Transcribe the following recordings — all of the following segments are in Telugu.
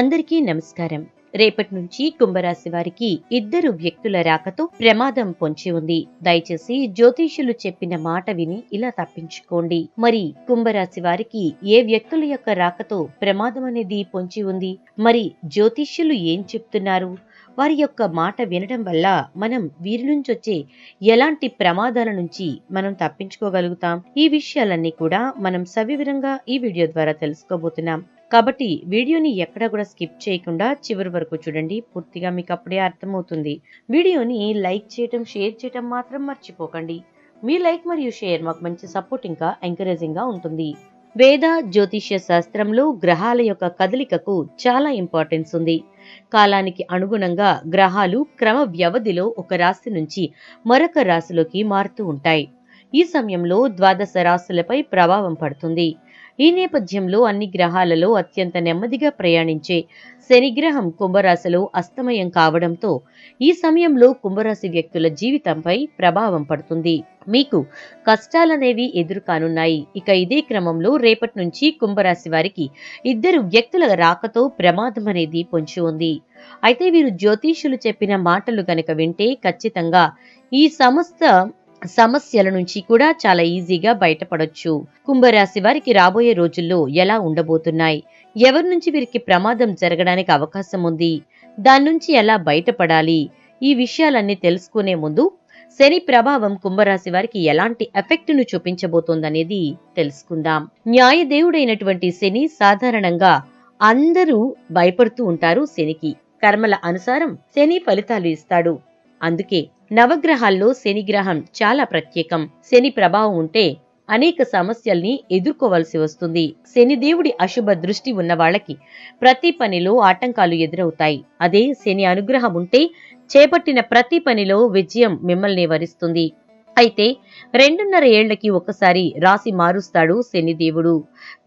అందరికీ నమస్కారం. రేపటి నుంచి కుంభరాశి వారికి ఇద్దరు వ్యక్తుల రాకతో ప్రమాదం పొంచి ఉంది. దయచేసి జ్యోతిష్యులు చెప్పిన మాట విని ఇలా తప్పించుకోండి. మరి కుంభరాశి వారికి ఏ వ్యక్తుల యొక్క రాకతో ప్రమాదం అనేది పొంచి ఉంది? మరి జ్యోతిష్యులు ఏం చెప్తున్నారు? వారి యొక్క మాట వినడం వల్ల మనం వీరి నుంచి వచ్చే ఎలాంటి ప్రమాదాల నుంచి మనం తప్పించుకోగలుగుతాం? ఈ విషయాలన్నీ కూడా మనం సవివరంగా ఈ వీడియో ద్వారా తెలుసుకోబోతున్నాం. కాబట్టి వీడియోని ఎక్కడా కూడా స్కిప్ చేయకుండా చివరి వరకు చూడండి. పూర్తిగా మీకు అప్పుడే అర్థమవుతుంది. వీడియోని లైక్ చేయటం షేర్ చేయటం మాత్రం మర్చిపోకండి. మీ లైక్ మరియు షేర్ మాకు మంచి సపోర్ట్ ఇంకా ఎంకరేజింగ్గా ఉంటుంది. వేద జ్యోతిష్య శాస్త్రంలో గ్రహాల యొక్క కదలికకు చాలా ఇంపార్టెన్స్ ఉంది. కాలానికి అనుగుణంగా గ్రహాలు క్రమ వ్యవధిలో ఒక రాశి నుంచి మరొక రాశిలోకి మారుతూ ఉంటాయి. ఈ సమయంలో ద్వాదశ రాశులపై ప్రభావం పడుతుంది. ఈ నేపథ్యంలో అన్ని గ్రహాలలో అత్యంత నెమ్మదిగా ప్రయాణించే శనిగ్రహం కుంభరాశిలో అస్తమయం కావడంతో ఈ సమయంలో కుంభరాశి వ్యక్తుల జీవితంపై ప్రభావం పడుతుంది. మీకు కష్టాలనేవి ఎదురు కానున్నాయి ఇక ఇదే క్రమంలో రేపటి నుంచి కుంభరాశి వారికి ఇద్దరు వ్యక్తుల రాకతో ప్రమాదం అనేది పొంచి ఉంది. అయితే వీరు జ్యోతిష్యులు చెప్పిన మాటలు గనక వింటే ఖచ్చితంగా ఈ సమస్త సమస్యల నుంచి కూడా చాలా ఈజీగా బయటపడొచ్చు. కుంభరాశి వారికి రాబోయే రోజుల్లో ఎలా ఉండబోతున్నాయి? ఎవరి నుంచి వీరికి ప్రమాదం జరగడానికి అవకాశం ఉంది? దాని నుంచి ఎలా బయటపడాలి? ఈ విషయాలన్నీ తెలుసుకునే ముందు శని ప్రభావం కుంభరాశి వారికి ఎలాంటి ఎఫెక్ట్ను చూపించబోతోందనేది తెలుసుకుందాం. న్యాయదేవుడైనటువంటి శని సాధారణంగా అందరూ భయపడుతూ ఉంటారు శనికి. కర్మల అనుసారం శని ఫలితాలు ఇస్తాడు. అందుకే నవగ్రహాల్లో శనిగ్రహం చాలా ప్రత్యేకం. శని ప్రభావం ఉంటే అనేక సమస్యల్ని ఎదుర్కోవలసి వస్తుంది. శనిదేవుడి అశుభ దృష్టి ఉన్న వాళ్ళకి ప్రతి పనిలో ఆటంకాలు ఎదురవుతాయి. అదే శని అనుగ్రహం ఉంటే చేపట్టిన ప్రతి పనిలో విజయం మిమ్మల్ని వరిస్తుంది. అయితే రెండున్నర ఏళ్ళకి ఒకసారి రాశి మారుస్తాడు శనిదేవుడు.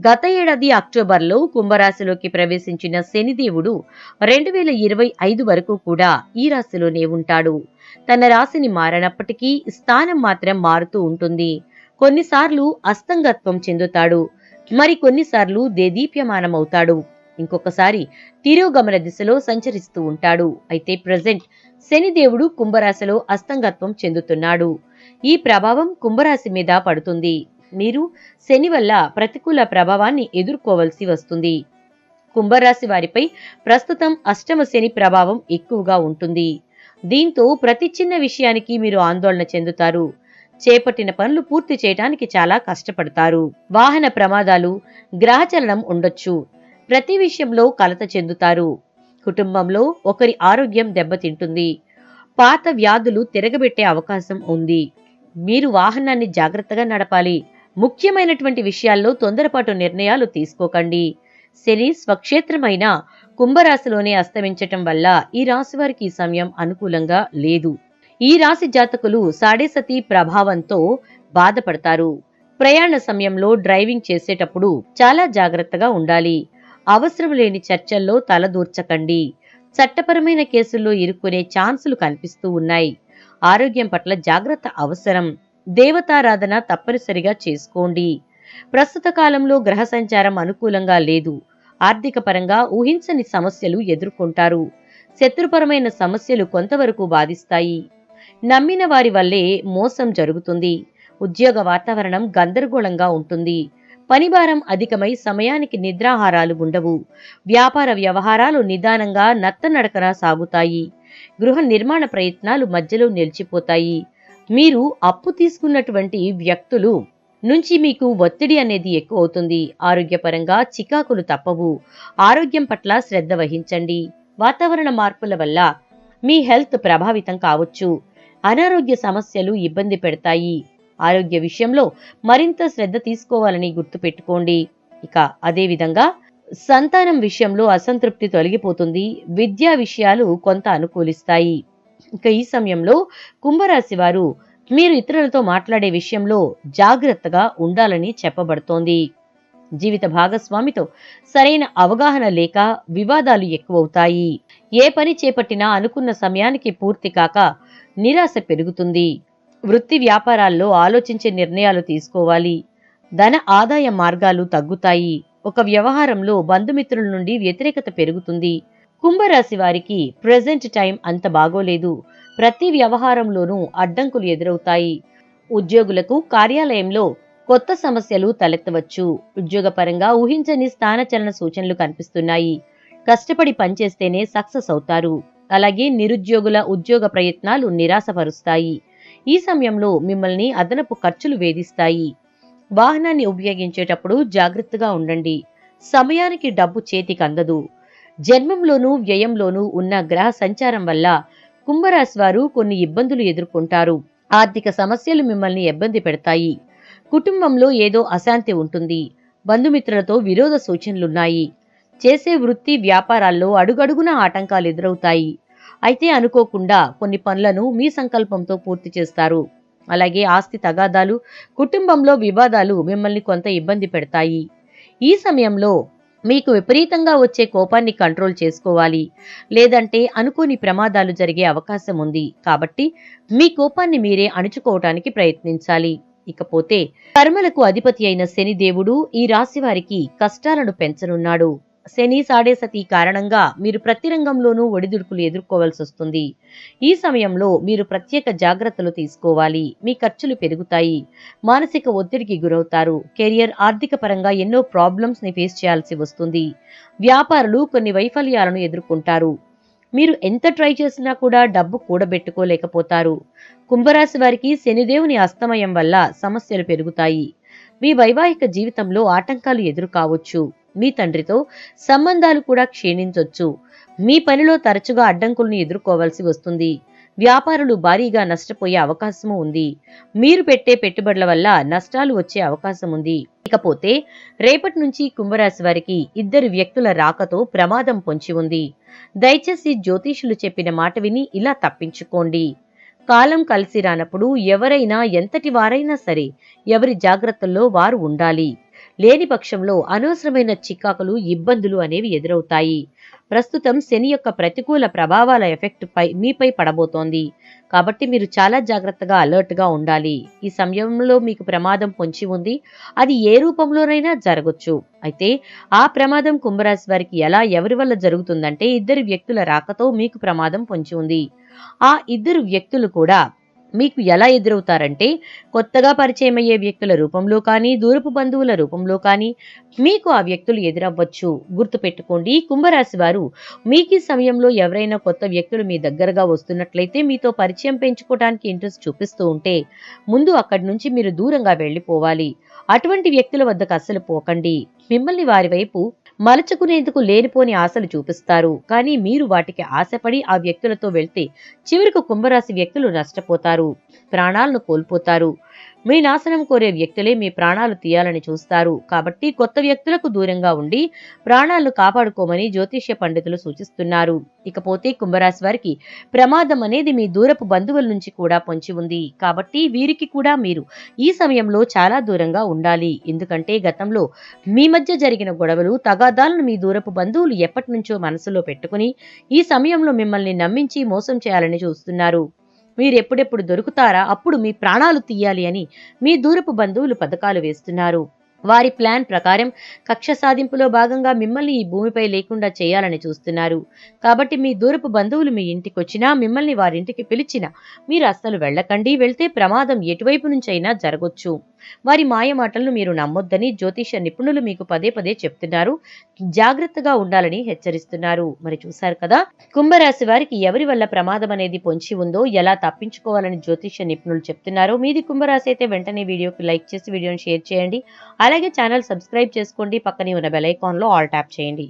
గత ఏడాది అక్టోబర్లో కుంభరాశిలోకి ప్రవేశించిన శనిదేవుడు రెండు వేల ఇరవై ఐదు వరకు కూడా ఈ రాశిలోనే ఉంటాడు. తన రాశిని మారనప్పటికీ స్థానం మాత్రం మారుతూ ఉంటుంది. కొన్నిసార్లు అస్తంగత్వం చెందుతాడు. మరి కొన్నిసార్లు దేదీప్యమానమవుతాడు. ఇంకొకసారి తిరోగమన దిశలో సంచరిస్తూ ఉంటాడు. అయితే ప్రజెంట్ శనిదేవుడు కుంభరాశిలో అస్తంగత్వం చెందుతున్నాడు. ఈ ప్రభావం కుంభరాశి మీద పడుతుంది. మీరు శని వల్ల ప్రతికూల ప్రభావాన్ని ఎదుర్కోవలసి వస్తుంది. కుంభరాశి వారిపై ప్రస్తుతం అష్టమ శని ప్రభావం ఎక్కువగా ఉంటుంది. దీంతో ప్రతి చిన్న విషయానికి మీరు ఆందోళన చెందుతారు. చేపట్టిన పనులు పూర్తి చేయడానికి చాలా కష్టపడతారు. వాహన ప్రమాదాలు గ్రహచలనం ఉండొచ్చు. ప్రతి విషయంలో కలత చెందుతారు. కుటుంబంలో ఒకరి ఆరోగ్యం దెబ్బతింటుంది. పాత వ్యాధులు తిరగబెట్టే అవకాశం ఉంది. మీరు వాహనాన్ని జాగ్రత్తగా నడపాలి. ముఖ్యమైనటువంటి విషయాల్లో తొందరపాటు నిర్ణయాలు తీసుకోకండి. శని స్వక్షేత్రమైన కుంభరాశిలోనే అస్తమించటం వల్ల ఈ రాశి వారికి ఈ సమయం అనుకూలంగా లేదు. ఈ రాశి జాతకులు సాడేసతి ప్రభావంతో బాధపడతారు. ప్రయాణ సమయంలో డ్రైవింగ్ చేసేటప్పుడు చాలా జాగ్రత్తగా ఉండాలి. అవసరం లేని చర్చల్లో తలదూర్చకండి. చట్టపరమైన కేసుల్లో ఇరుక్కునే ఛాన్సులు కనిపిస్తూ ఉన్నాయి. ఆరోగ్యం పట్ల జాగ్రత్త అవసరం. దేవతారాధన తప్పనిసరిగా చేసుకోండి. ప్రస్తుత కాలంలో గ్రహ సంచారం అనుకూలంగా లేదు. ఆర్థిక పరంగా ఊహించని సమస్యలు ఎదుర్కొంటారు. శత్రుపరమైన సమస్యలు కొంతవరకు బాధిస్తాయి. నమ్మిన వారి వల్లే మోసం జరుగుతుంది. ఉద్యోగ వాతావరణం గందరగోళంగా ఉంటుంది. పనిభారం అధికమై సమయానికి నిద్రాహారాలు ఉండవు. వ్యాపార వ్యవహారాలు నిదానంగా నత్తనడకన సాగుతాయి. గృహ నిర్మాణ ప్రయత్నాలు మధ్యలో నిలిచిపోతాయి. మీరు అప్పు తీసుకున్నటువంటి వ్యక్తులు నుంచి మీకు ఒత్తిడి అనేది ఎక్కువ అవుతుంది. ఆరోగ్యపరంగా చికాకులు తప్పవు. ఆరోగ్యం పట్ల శ్రద్ధ వహించండి. వాతావరణ మార్పుల వల్ల మీ హెల్త్ ప్రభావితం కావచ్చు. అనారోగ్య సమస్యలు ఇబ్బంది పెడతాయి. ఆరోగ్య విషయంలో మరింత శ్రద్ధ తీసుకోవాలని గుర్తుపెట్టుకోండి. ఇక అదేవిధంగా సంతానం విషయంలో అసంతృప్తి తొలగిపోతుంది విద్యా విషయాలు కొంత అనుకూలిస్తాయి. ఇక ఈ సమయంలో కుంభరాశి వారు మీరు ఇతరులతో మాట్లాడే విషయంలో జాగ్రత్తగా ఉండాలని చెప్పబడుతోంది. జీవిత భాగస్వామితో సరైన అవగాహన లేక వివాదాలు ఎక్కువవుతాయి. ఏ పని చేపట్టినా అనుకున్న సమయానికి పూర్తి కాక నిరాశ పెరుగుతుంది. వృత్తి వ్యాపారాల్లో ఆలోచించే నిర్ణయాలు తీసుకోవాలి. ధన ఆదాయ మార్గాలు తగ్గుతాయి. ఒక వ్యవహారంలో బంధుమిత్రుల నుండి వ్యతిరేకత పెరుగుతుంది. కుంభరాశి వారికి ప్రెజెంట్ టైం అంత బాగోలేదు. ప్రతి వ్యవహారంలోనూ అడ్డంకులు ఎదురవుతాయి. ఉద్యోగులకు కార్యాలయంలో కొత్త సమస్యలు తలెత్తవచ్చు. ఉద్యోగపరంగా ఊహించని స్థానచలన సూచనలు కనిపిస్తున్నాయి. కష్టపడి పనిచేస్తేనే సక్సెస్ అవుతారు. అలాగే నిరుద్యోగుల ఉద్యోగ ప్రయత్నాలు నిరాశపరుస్తాయి. ఈ సమయంలో మిమ్మల్ని అదనపు ఖర్చులు వేధిస్తాయి. వాహనాన్ని ఉపయోగించేటప్పుడు జాగ్రత్తగా ఉండండి. సమయానికి డబ్బు చేతికి అందదు. జన్మంలోనూ వ్యయంలోనూ ఉన్న గ్రహ సంచారం వల్ల కుంభరాశి వారు కొన్ని ఇబ్బందులు ఎదుర్కొంటారు. ఆర్థిక సమస్యలు మిమ్మల్ని ఇబ్బంది పెడతాయి. కుటుంబంలో ఏదో అశాంతి ఉంటుంది. బంధుమిత్రులతో విరోధ సూచనలున్నాయి. చేసే వృత్తి వ్యాపారాల్లో అడుగడుగున ఆటంకాలు ఎదురవుతాయి. అయితే అనుకోకుండా కొన్ని పనులను మీ సంకల్పంతో పూర్తి చేస్తారు. అలాగే ఆస్తి తగాదాలు కుటుంబంలో వివాదాలు మిమ్మల్ని కొంత ఇబ్బంది పెడతాయి. ఈ సమయంలో మీకు విపరీతంగా వచ్చే కోపాన్ని కంట్రోల్ చేసుకోవాలి. లేదంటే అనుకోని ప్రమాదాలు జరిగే అవకాశం ఉంది. కాబట్టి మీ కోపాన్ని మీరే అణుచుకోవటానికి ప్రయత్నించాలి. ఇకపోతే కర్మలకు అధిపతి అయిన శనిదేవుడు ఈ రాశి వారికి కష్టాలను పెంచనున్నాడు. శని సాడేసతి కారణంగా మీరు ప్రతి రంగంలోనూ ఒడిదుడుకులు ఎదుర్కోవాల్సి వస్తుంది. ఈ సమయంలో మీరు ప్రత్యేక జాగ్రత్తలు తీసుకోవాలి. మీ ఖర్చులు పెరుగుతాయి. మానసిక ఒత్తిడికి గురవుతారు. కెరియర్ ఆర్థిక పరంగా ఎన్నో ప్రాబ్లమ్స్ని ఫేస్ చేయాల్సి వస్తుంది. వ్యాపారులు కొన్ని వైఫల్యాలను ఎదుర్కొంటారు. మీరు ఎంత ట్రై చేసినా కూడా డబ్బు కూడబెట్టుకోలేకపోతారు. కుంభరాశి వారికి శనిదేవుని అస్తమయం వల్ల సమస్యలు పెరుగుతాయి. మీ వైవాహిక జీవితంలో ఆటంకాలు ఎదురు కావచ్చు మీ తండ్రితో సంబంధాలు కూడా క్షీణించొచ్చు. మీ పనిలో తరచుగా అడ్డంకులను ఎదుర్కోవాల్సి వస్తుంది. వ్యాపారులు భారీగా నష్టపోయే అవకాశము ఉంది. మీరు పెట్టే పెట్టుబడుల వల్ల నష్టాలు వచ్చే అవకాశం ఉంది. ఇకపోతే రేపటి నుంచి కుంభరాశి వారికి ఇద్దరు వ్యక్తుల రాకతో ప్రమాదం పొంచి ఉంది. దయచేసి జ్యోతిషులు చెప్పిన మాట విని ఇలా తప్పించుకోండి. కాలం కలిసి రానప్పుడు ఎవరైనా ఎంతటి వారైనా సరే ఎవరి జాగ్రత్తల్లో వారు ఉండాలి. లేని పక్షంలో అనవసరమైన చికాకులు ఇబ్బందులు అనేవి ఎదురవుతాయి. ప్రస్తుతం శని యొక్క ప్రతికూల ప్రభావాల ఎఫెక్ట్ పై మీపై పడబోతోంది. కాబట్టి మీరు చాలా జాగ్రత్తగా అలర్ట్గా ఉండాలి. ఈ సమయంలో మీకు ప్రమాదం పొంచి ఉంది. అది ఏ రూపంలోనైనా జరగొచ్చు. అయితే ఆ ప్రమాదం కుంభరాశి వారికి ఎలా ఎవరి వల్ల జరుగుతుందంటే ఇద్దరు వ్యక్తుల రాకతో మీకు ప్రమాదం పొంచి ఉంది. ఆ ఇద్దరు వ్యక్తులు కూడా మీకు ఎలా ఎదురవుతారంటే కొత్తగా పరిచయం అయ్యే వ్యక్తుల రూపంలో కానీ దూరపు బంధువుల రూపంలో కానీ మీకు ఆ వ్యక్తులు ఎదురవ్వచ్చు. గుర్తుపెట్టుకోండి కుంభరాశి వారు మీకు ఈ సమయంలో ఎవరైనా కొత్త వ్యక్తులు మీ దగ్గరగా వస్తున్నట్లయితే మీతో పరిచయం పెంచుకోవడానికి ఇంట్రెస్ట్ చూపిస్తూ ఉంటే ముందు అక్కడి నుంచి మీరు దూరంగా వెళ్ళిపోవాలి. అటువంటి వ్యక్తుల వద్దకు అస్సలు పోకండి. మిమ్మల్ని వారి వైపు మలచుకునేందుకు లేనిపోని ఆశలు చూపిస్తారు. కానీ మీరు వాటికి ఆశపడి ఆ వ్యక్తులతో వెళ్తే చివరికి కుంభరాశి వ్యక్తులు నష్టపోతారు. ప్రాణాలను కోల్పోతారు. మీ నాశనం కోరే వ్యక్తులే మీ ప్రాణాలు తీయాలని చూస్తారు. కాబట్టి కొత్త వ్యక్తులకు దూరంగా ఉండి ప్రాణాలను కాపాడుకోమని జ్యోతిష్య పండితులు సూచిస్తున్నారు. ఇకపోతే కుంభరాశి వారికి ప్రమాదం అనేది మీ దూరపు బంధువుల నుంచి కూడా పొంచి ఉంది. కాబట్టి వీరికి కూడా మీరు ఈ సమయంలో చాలా దూరంగా ఉండాలి. ఎందుకంటే గతంలో మీ మధ్య జరిగిన గొడవలు తగాదాలను మీ దూరపు బంధువులు ఎప్పటి నుంచో మనసులో పెట్టుకుని ఈ సమయంలో మిమ్మల్ని నమ్మించి మోసం చేయాలని చూస్తున్నారు. మీరు ఎప్పుడెప్పుడు దొరుకుతారా? అప్పుడు మీ ప్రాణాలు తీయాలి అని మీ దూరపు బంధువులు పథకాలు వేస్తున్నారు. వారి ప్లాన్ ప్రకారం కక్ష సాధింపులో భాగంగా మిమ్మల్ని ఈ భూమిపై లేకుండా చేయాలని చూస్తున్నారు. కాబట్టి మీ దూరపు బంధువులు మీ ఇంటికి వచ్చినా మిమ్మల్ని వారింటికి పిలిచినా మీరు అస్సలు వెళ్ళకండి. వెళ్తే ప్రమాదం ఎటువైపు నుంచైనా జరగొచ్చు. వారి మాయ మాటలను మీరు నమ్మొద్దని జ్యోతిష నిపుణులు మీకు పదే పదే చెప్తున్నారు. జాగ్రత్తగా ఉండాలని హెచ్చరిస్తున్నారు. మరి చూశారు కదా కుంభరాశి వారికి ఎవరి వల్ల ప్రమాదం అనేది పొంచి ఉందో ఎలా తప్పించుకోవాలని జ్యోతిష నిపుణులు చెప్తున్నారు. మీది కుంభరాశి అయితే వెంటనే వీడియోకి లైక్ చేసి వీడియోని షేర్ చేయండి. అలాగే ఛానల్ సబ్స్క్రైబ్ చేసుకోండి. పక్కనే ఉన్న బెల్ ఐకాన్లో ఆల్ ట్యాప్ చేయండి.